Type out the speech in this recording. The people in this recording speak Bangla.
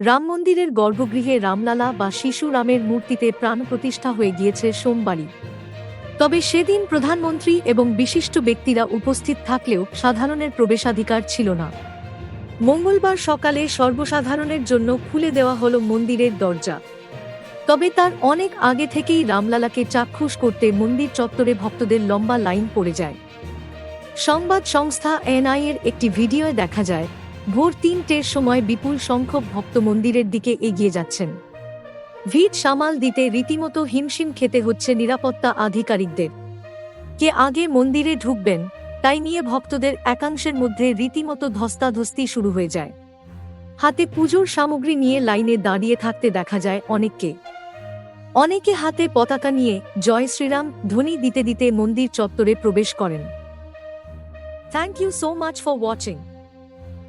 রাম মন্দিরের গর্ভগৃহে রামলালা বা শিশু রামের মূর্তিতে প্রাণ প্রতিষ্ঠা হয়ে গিয়েছে সোমবারই। তবে সেদিন প্রধানমন্ত্রী এবং বিশিষ্ট ব্যক্তিরা উপস্থিত থাকলেও সাধারণের প্রবেশাধিকার ছিল না। মঙ্গলবার সকালে সর্বসাধারণের জন্য খুলে দেওয়া হলো মন্দিরের দরজা। তবে তার অনেক আগে থেকেই রামলালাকে চাক্ষুষ করতে মন্দির চত্বরে ভক্তদের লম্বা লাইন পড়ে যায়। সংবাদ সংস্থা এনআই এর একটি ভিডিওয় দেখা যায় ভোর তিনটের সময় বিপুল সংখ্যক ভক্ত মন্দিরের দিকে এগিয়ে যাচ্ছেন। ভিড় সামাল দিতে রীতিমতো হিমশিম খেতে হচ্ছে নিরাপত্তা আধিকারিকদের। কে আগে মন্দিরে ঢুকবেন, তাই নিয়ে ভক্তদের একাংশের মধ্যে রীতিমতো ধস্তাধস্তি শুরু হয়ে যায়। হাতে পুজোর সামগ্রী নিয়ে লাইনে দাঁড়িয়ে থাকতে দেখা যায় অনেককে। অনেকে হাতে পতাকা নিয়ে জয় শ্রীরাম ধ্বনি দিতে দিতে মন্দির চত্বরে প্রবেশ করেন। Thank you so much for watching.